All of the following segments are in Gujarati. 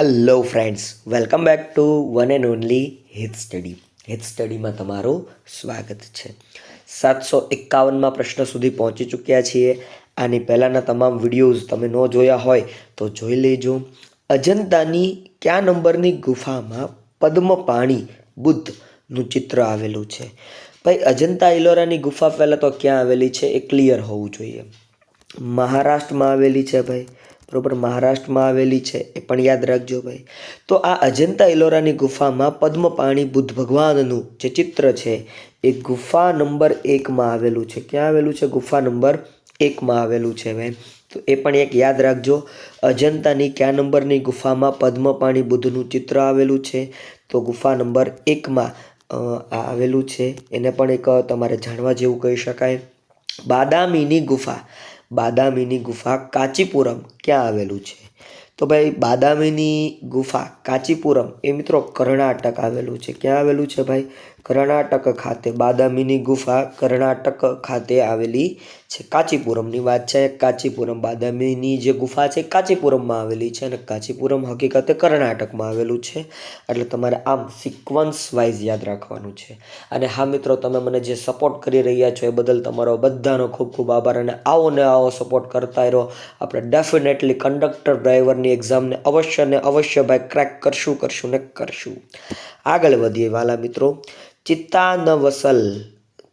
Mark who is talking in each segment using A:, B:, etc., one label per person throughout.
A: Hello friends welcome back to one and only hit study hit સ્ટડીમાં તમારું સ્વાગત છે. સાતસો એકાવનમાં પ્રશ્ન સુધી પહોંચી ચૂક્યા છીએ. આની પહેલાંના તમામ વિડીયોઝ તમે ન જોયા હોય તો જોઈ લેજો. અજંતાની કયા નંબરની ગુફામાં પદ્મપાણી બુદ્ધનું ચિત્ર આવેલું છે? ભાઈ, અજંતા ઇલોરાની ગુફા પહેલાં તો ક્યાં આવેલી છે એ ક્લિયર હોવું જોઈએ. મહારાષ્ટ્રમાં આવેલી છે ભાઈ. બરોબર મહારાષ્ટ્રમાં આવેલી છે, એ પણ યાદ રાખજો ભાઈ. તો આ અજંતા ઇલોરાની ગુફામાં પદ્મપાણી બુદ્ધ ભગવાનનું જે ચિત્ર છે, એ ગુફા નંબર એકમાં આવેલું છે. ક્યાં આવેલું છે? ગુફા નંબર એકમાં આવેલું છે ભાઈ. તો એ પણ એક યાદ રાખજો, અજંતાની કયા નંબરની ગુફામાં પદ્મપાણી બુદ્ધનું ચિત્ર આવેલું છે? તો ગુફા નંબર એકમાં આવેલું છે. એને પણ એક તમારે જાણવા જેવું કહી શકાય. બાદામીની ગુફા. બાદામીની ગુફા કાચીપુરમ ક્યાં આવેલું છે? તો ભાઈ, બાદામીની ગુફા કાચીપુરમ એ મિત્રો કર્ણાટક આવેલું છે. ક્યાં આવેલું છે ભાઈ? કર્ણાટક ખાતે બાદામીની ગુફા કર્ણાટક ખાતે આવેલી છે. કાચીપુરમની વાત છે. કાચીપુરમ બાદામીની જે ગુફા છે કાચીપુરમમાં આવેલી છે અને કાચીપુરમ હકીકતે કર્ણાટકમાં આવેલું છે. એટલે તમારે આમ સિક્વન્સ વાઇઝ યાદ રાખવાનું છે. અને હા મિત્રો, તમે મને જે સપોર્ટ કરી રહ્યા છો એ બદલ તમારો બધાનો ખૂબ ખૂબ આભાર અને આવો ને આવો સપોર્ટ કરતા રહો. આપણે ડેફિનેટલી કંડક્ટર ડ્રાઈવરની એક્ઝામને અવશ્ય ને અવશ્ય ભાઈ ક્રેક કરશું કરશું ને કરશું. આગળ વધીએ વાલા મિત્રો. ચિત્તાનવસલ,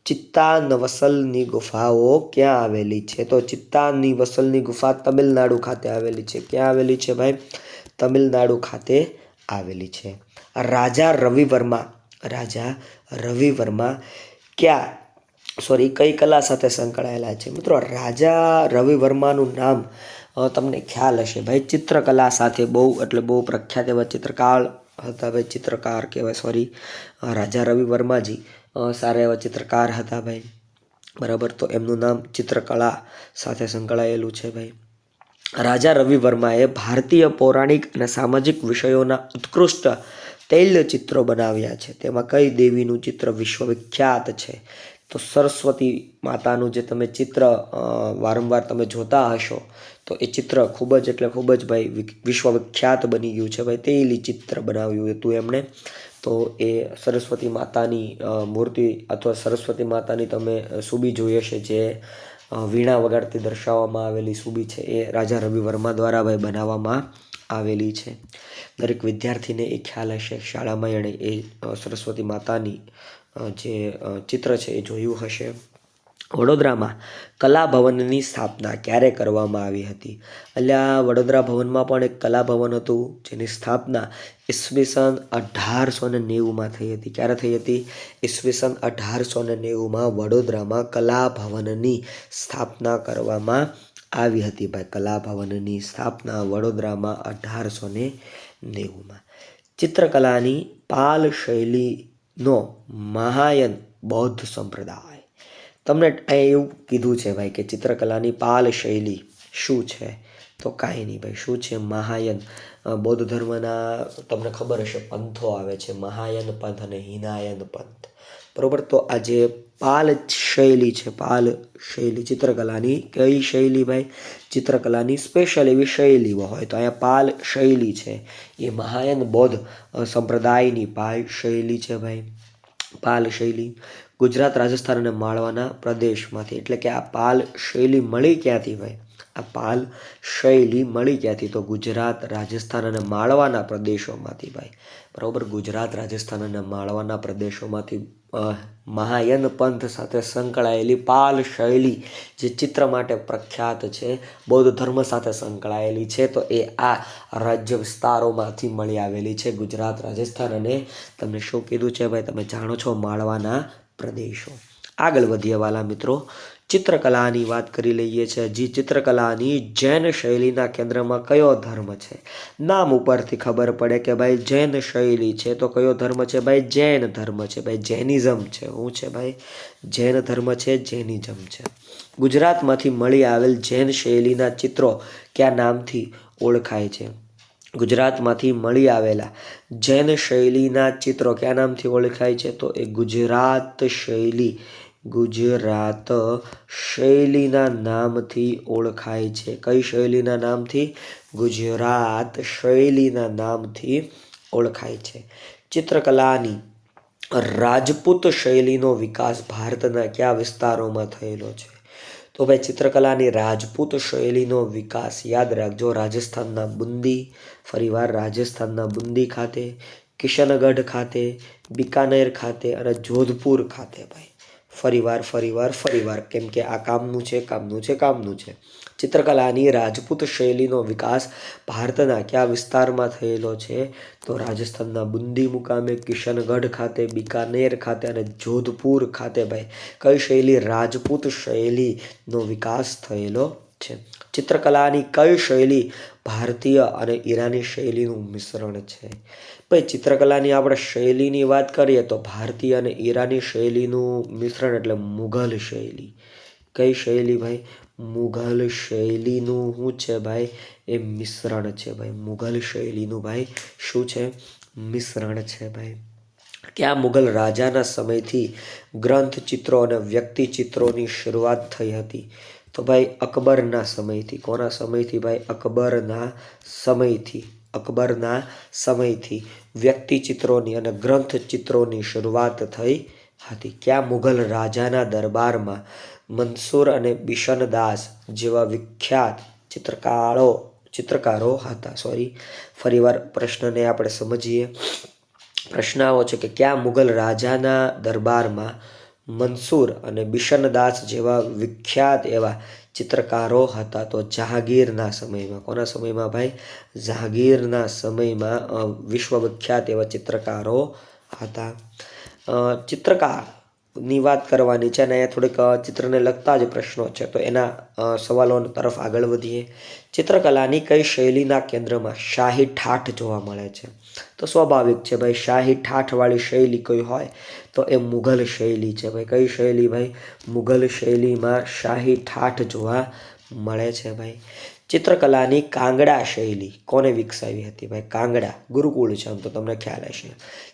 A: ચિત્તાનવસલની ગુફાઓ ક્યાં આવેલી છે? તો ચિત્તાની વસલની ગુફા તમિલનાડુ ખાતે આવેલી છે. ક્યાં આવેલી છે ભાઈ? તમિલનાડુ ખાતે આવેલી છે. રાજા રવિ વર્મા રાજા રવિ વર્મા ક્યાં? સોરી કઈ કલા સાથે સંકળાયેલા છે? મિત્રો, રાજા રવિ વર્માનું નામ તમને ખ્યાલ હશે ભાઈ. ચિત્રકલા સાથે બહુ, એટલે બહુ પ્રખ્યાત એવા ચિત્રકાર હતા ભાઈ ચિત્રકાર કહેવાય સોરી રાજા રવિ વર્માજી. સારા એવા ચિત્રકાર હતા ભાઈ. બરાબર, તો એમનું નામ ચિત્રકળા સાથે સંકળાયેલું છે ભાઈ. રાજા રવિ વર્માએ ભારતીય પૌરાણિક અને સામાજિક વિષયોના ઉત્કૃષ્ટ તૈલ્ય ચિત્રો બનાવ્યા છે. તેમાં કઈ દેવીનું ચિત્ર વિશ્વવિખ્યાત છે? તો સરસ્વતી માતાનું જે તમે ચિત્ર વારંવાર તમે જોતા હશો, તો એ ચિત્ર ખૂબ જ એટલે ખૂબ જ ભાઈ વિશ્વવિખ્યાત બની ગયું છે ભાઈ. તેલી ચિત્ર બનાવ્યું હતું એમણે. તો એ સરસ્વતી માતાની મૂર્તિ અથવા સરસ્વતી માતાની તમે સુબી જોઈ હશે જે વીણા વગાડતી દર્શાવવામાં આવેલી સુબી છે. એ રાજા રવિ વર્મા દ્વારા ભાઈ બનાવવામાં આવેલી છે. દરેક વિદ્યાર્થીને એ ખ્યાલ હશે. શાળામાં એણે એ સરસ્વતી માતાની જે ચિત્ર છે એ જોયું હશે. વડોદરામાં કલા ભવનની સ્થાપના ક્યારે કરવામાં આવી હતી? એટલે આ વડોદરા ભવનમાં પણ એક કલા ભવન હતું, જેની સ્થાપના ઈસવીસન અઢારસો ને નેવુંમાં થઈ હતી. ક્યારે થઈ હતી? ઈસવીસન અઢારસો ને નેવુંમાં વડોદરામાં કલા ભવનની સ્થાપના કરવામાં આવી હતી ભાઈ. કલા ભવનની સ્થાપના વડોદરામાં અઢારસો ને નેવુંમાં. ચિત્રકલાની પાલ શૈલીનો મહાયન બૌદ્ધ સંપ્રદાય. તમને અહીં એવું કીધું છે ભાઈ કે ચિત્રકલાની પાલ શૈલી શું છે? તો કાંઈ નહીં ભાઈ, શું છે મહાયન? બૌદ્ધ ધર્મના તમને ખબર હશે, પંથો આવે છે, મહાયન પંથ અને હિનાયન પંથ. બરોબર? તો આ જે પાલ શૈલી છે, પાલ શૈલી ચિત્રકલાની, કઈ શૈલી ભાઈ? ચિત્રકલાની સ્પેશિયલ એવી શૈલીઓ હોય. તો અહીંયા પાલ શૈલી છે, એ મહાયન બૌદ્ધ સંપ્રદાયની પાલ શૈલી છે ભાઈ. પાલ શૈલી ગુજરાત, રાજસ્થાન અને માળવાના પ્રદેશમાંથી. એટલે કે આ પાલ શૈલી મળી ક્યાંથી ભાઈ? આ પાલ શૈલી મળી ક્યાંથી? તો ગુજરાત, રાજસ્થાન અને માળવાના પ્રદેશોમાંથી ભાઈ. બરાબર? ગુજરાત, રાજસ્થાન અને માળવાના પ્રદેશોમાંથી મહાયન પંથ સાથે સંકળાયેલી પાલ શૈલી જે ચિત્ર માટે પ્રખ્યાત છે, બૌદ્ધ ધર્મ સાથે સંકળાયેલી છે, તો એ આ રાજ્ય વિસ્તારોમાંથી મળી આવેલી છે, ગુજરાત, રાજસ્થાન અને તમને શું કીધું છે ભાઈ? તમે જાણો છો, માળવાના પ્રદેશો. આગળ વધીએ વાલા મિત્રો. ચિત્રકલાની વાત કરી લઈએ છીએ જે ચિત્રકલાની જૈન શૈલીના કેન્દ્રમાં કયો ધર્મ છે? નામ ઉપરથી ખબર પડે કે ભાઈ જૈન શૈલી છે. તો કયો ધર્મ છે? ભાઈ જૈન ધર્મ છે. ભાઈ જૈનિઝમ છે. શું છે ભાઈ? જૈન ધર્મ છે, જૈનિઝમ છે. ગુજરાતમાંથી મળી આવેલ જૈન શૈલીના ચિત્રો કયા નામથી ઓળખાય છે? ગુજરાતમાંથી મળી આવેલા જૈન શૈલીના ચિત્રો કયા નામથી ઓળખાય છે? તો એ ગુજરાત શૈલી ગુજરાત શૈલીના નામથી ઓળખાય છે. કઈ શૈલીના નામથી? ગુજરાત શૈલીના નામથી ઓળખાય છે. ચિત્રકલાની રાજપૂત શૈલીનો વિકાસ ભારતના કયા વિસ્તારોમાં થયેલો છે? તો ભાઈ, ચિત્રકલાની રાજપૂત શૈલીનો વિકાસ યાદ રાખજો. રાજસ્થાનના બુંદી, ફરીવાર રાજસ્થાનના બુંદી ખાતે, કિશનગઢ ખાતે, બિકાનેર ખાતે અને જોધપુર ખાતે ભાઈ. ફરીવાર ફરીવાર ફરીવાર. કેમ કે આ કામનું છે કામનું છે કામનું છે. ચિત્રકલાની રાજપૂત શૈલીનો વિકાસ ભારતના કયા વિસ્તારમાં થયેલો છે? તો રાજસ્થાનના બુંદી મુકામે કિશનગઢ ખાતે, બિકાનેર ખાતે અને જોધપુર ખાતે ભાઈ, કઈ શૈલી રાજપૂત શૈલીનો વિકાસ થયેલો? છે. ચિત્રકલાની કઈ શૈલી ભારતીય અને ઈરાની શૈલીનું મિશ્રણ છે? ભાઈ, ચિત્રકલાની આપણે શૈલીની વાત કરીએ તો ભારતીય અને ઈરાની શૈલીનું મિશ્રણ એટલે મુઘલ શૈલી. કઈ શૈલી ભાઈ? મુઘલ શૈલીનું શું છે ભાઈ? એ મિશ્રણ છે ભાઈ. મુઘલ શૈલીનું ભાઈ શું છે? મિશ્રણ છે ભાઈ. ત્યાં મુઘલ રાજાના સમયથી ગ્રંથ ચિત્રો અને વ્યક્તિ ચિત્રોની શરૂઆત થઈ હતી. તો ભાઈ અકબરના સમયથી. કોના સમયથી ભાઈ? અકબરના સમયથી. અકબરના સમયથી. વ્યક્તિચિત્રોની અને ગ્રંથ ચિત્રોની શરૂઆત થઈ હતી. ક્યાં મુઘલ રાજાના દરબારમાં મનસૂર અને બિશનદાસ જેવા વિખ્યાત ચિત્રકારો ચિત્રકારો હતા. સોરી ફરીવાર પ્રશ્નને આપણે સમજીએ. પ્રશ્ન આવો છે કે ક્યાં મુઘલ રાજાના દરબારમાં મનસૂર અને બિશનદાસ જેવા વિખ્યાત એવા ચિત્રકારો હતા. તો જહાંગીરના સમયમાં, કોના સમયમાં ભાઈ? જહાંગીરના સમયમાં વિશ્વ વિખ્યાત એવા ચિત્રકારો હતા. ચિત્રકારની વાત કરવાની છે અને અહીંયા થોડીક ચિત્રને લગતા જ પ્રશ્નો છે. તો એના સવાલો તરફ આગળ વધીએ. ચિત્રકલાની કઈ શૈલીના કેન્દ્રમાં શાહી ઠાઠ જોવા મળે છે? તો સ્વાભાવિક છે ભાઈ, શાહી ઠાઠવાળી શૈલી કોઈ હોય તો એ મુઘલ શૈલી છે ભાઈ. કઈ શૈલી ભાઈ? મુઘલ શૈલીમાં શાહી ઠાઠ જોવા મળે છે ભાઈ. ચિત્રકલાની કાંગડા શૈલી કોને વિકસાવી હતી? ભાઈ, કાંગડા, ગુરુકુળ છે આમ તો તમને ખ્યાલ હશે.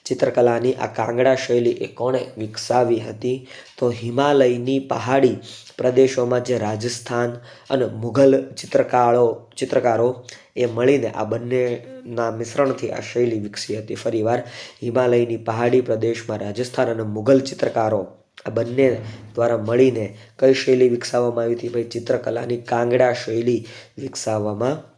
A: ચિત્રકલાની આ કાંગડા શૈલી એ કોણે વિકસાવી હતી? તો હિમાલયની પહાડી પ્રદેશોમાં જે રાજસ્થાન અને મુઘલ ચિત્રકારો ચિત્રકારો એ મળીને આ બંનેના મિશ્રણથી આ શૈલી વિકસી હતી. ફરીવાર હિમાલયની પહાડી પ્રદેશમાં રાજસ્થાન અને મુઘલ ચિત્રકારો આ બંને દ્વારા મળીને કઈ શૈલી વિકસાવવામાં આવી હતી? ભાઈ, ચિત્રકલાની કાંગડા શૈલી વિકસાવવામાં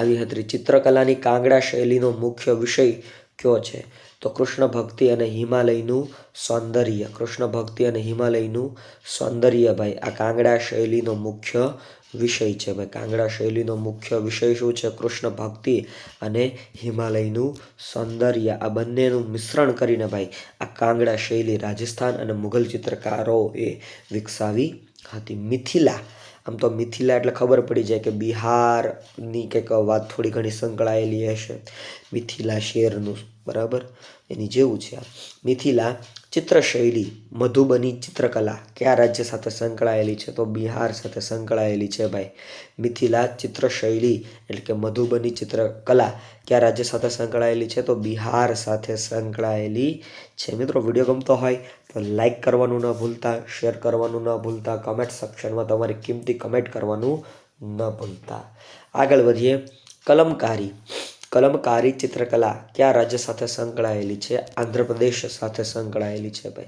A: આવી હતી. ચિત્રકલાની કાંગડા શૈલીનો મુખ્ય વિષય કયો છે? તો કૃષ્ણ ભક્તિ અને હિમાલયનું સૌંદર્ય. કૃષ્ણ ભક્તિ અને હિમાલયનું સૌંદર્ય, ભાઈ, આ કાંગડા શૈલીનો મુખ્ય વિષય છે. ભાઈ કાંગડા શૈલીનો મુખ્ય વિષય શું છે? કૃષ્ણ ભક્તિ અને હિમાલયનું સૌંદર્ય. આ બંનેનું મિશ્રણ કરીને ભાઈ, આ કાંગડા શૈલી રાજસ્થાન અને મુઘલ ચિત્રકારોએ વિકસાવી હતી. મિથિલા આમ તો મિથિલા એટલે ખબર પડી જાય કે બિહારની કંઈક વાત થોડી ઘણી સંકળાયેલી હશે. મિથિલા શેરનું, બરાબર? એની જેવું છે આ. મિથિલા ચિત્રશૈલી, મધુબની ચિત્રકલા કયા રાજ્ય સાથે સંકળાયેલી છે? તો બિહાર સાથે સંકળાયેલી છે ભાઈ. મિથિલા ચિત્રશૈલી એટલે કે મધુબની ચિત્રકલા કયા રાજ્ય સાથે સંકળાયેલી છે? તો બિહાર સાથે સંકળાયેલી છે. મિત્રો, વીડિયો ગમતો હોય તો લાઈક કરવાનું ન ભૂલતા શેર કરવાનું ન ભૂલતા કમેન્ટ સેક્શનમાં તમારી કિંમતી કમેન્ટ કરવાનું ન ભૂલતા. આગળ વધીએ. કલમકારી. કલમકારી ચિત્રકલા કયા રાજ્ય સાથે સંકળાયેલી છે? આંધ્રપ્રદેશ સાથે સંકળાયેલી છે ભાઈ.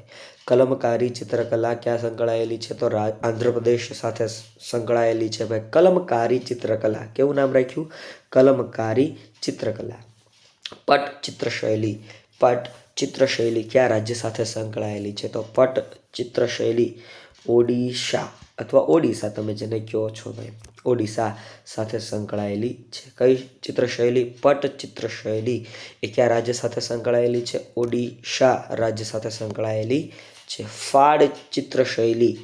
A: કલમકારી ચિત્રકલા ક્યાં સંકળાયેલી છે? તો આંધ્રપ્રદેશ સાથે સંકળાયેલી છે ભાઈ. કલમકારી ચિત્રકલા. કેવું નામ રાખ્યું? કલમકારી ચિત્રકલા. પટ ચિત્રશૈલી. પટ ચિત્રશૈલી કયા રાજ્ય સાથે સંકળાયેલી છે? તો પટ ચિત્રશૈલી ઓડિશા અથવા ઓડિશા તમે જેને કહો છો ભાઈ ઓડિશા સાથે સંકળાયેલી છે. કઈ ચિત્રશૈલી? પટ ચિત્રશૈલી એ કયા રાજ્ય સાથે સંકળાયેલી છે? ઓડિશા રાજ્ય સાથે સંકળાયેલી છે. ફાડ ચિત્રશૈલી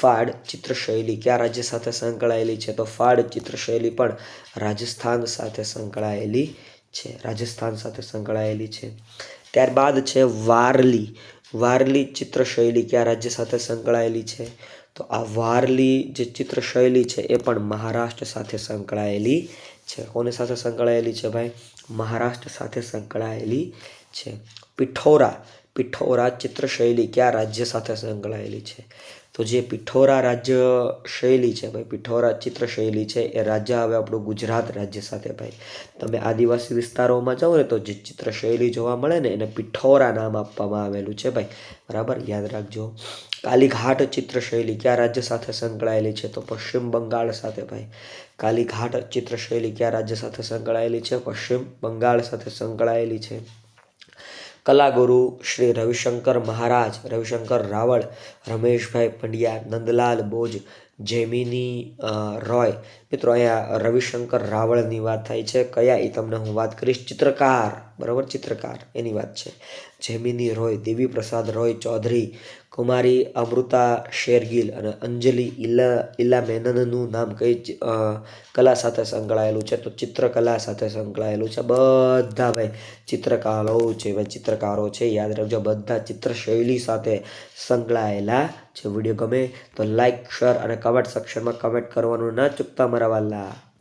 A: ફાડ ચિત્રશૈલી કયા રાજ્ય સાથે સંકળાયેલી છે? તો ફાડ ચિત્રશૈલી પણ રાજસ્થાન સાથે સંકળાયેલી છે. રાજસ્થાન સાથે સંકળાયેલી છે. ત્યારબાદ છે વારલી. વારલી ચિત્રશૈલી કયા રાજ્ય સાથે સંકળાયેલી છે? તો આ વારલી જે ચિત્રશૈલી છે એ પણ મહારાષ્ટ્ર સાથે સંકળાયેલી છે. કોની સાથે સંકળાયેલી છે ભાઈ? મહારાષ્ટ્ર સાથે સંકળાયેલી છે. પિઠોરા. પિઠોરા ચિત્રશૈલી કયા રાજ્ય સાથે સંકળાયેલી છે? તો જે પિઠોરા રાજ્ય શૈલી છે ભાઈ, પિઠોરા ચિત્ર શૈલી છે, એ રાજ્ય આવે આપણું ગુજરાત રાજ્ય સાથે ભાઈ. તમે આદિવાસી વિસ્તારોમાં જાઓ ને તો જે ચિત્ર શૈલી જોવા મળે ને એને પિઠોરા નામ આપવામાં આવેલું છે ભાઈ. બરાબર? યાદ રાખજો. કાલીઘાટ ચિત્રશૈલી કયા રાજ્ય સાથે સંકળાયેલી છે? તો પશ્ચિમ બંગાળ સાથે ભાઈ. કાલીઘાટ ચિત્રશૈલી કયા રાજ્ય સાથે સંકળાયેલી છે? પશ્ચિમ બંગાળ સાથે સંકળાયેલી છે. કલાગુરુ શ્રી રવિશંકર મહારાજ રવિશંકર રાવળ રમેશભાઈ પંડ્યા નંદલાલ બોજ જેમિની રોય મિત્રો, અહીંયા રવિશંકર રાવળની વાત થાય છે. કયા એ તમને હું વાત કરીશ? ચિત્રકાર. બરાબર? ચિત્રકાર. એની વાત છે. જેમિની રોય દેવી પ્રસાદ રોય ચૌધરી, કુમારી અમૃતા શેરગીલ અને અંજલિ ઇલા ઇલા મેનનનું નામ કઈ કલા સાથે સંકળાયેલું છે? તો ચિત્રકલા સાથે સંકળાયેલું છે. બધા ભાઈ ચિત્રકારો છે ભાઈ, ચિત્રકારો છે. યાદ રાખજો, બધા ચિત્રશૈલી સાથે સંકળાયેલા છે. વીડિયો ગમે તો લાઇક શેર અને કમેન્ટ સેક્શનમાં કમેન્ટ કરવાનું ના ચૂકતા. મારા વાલા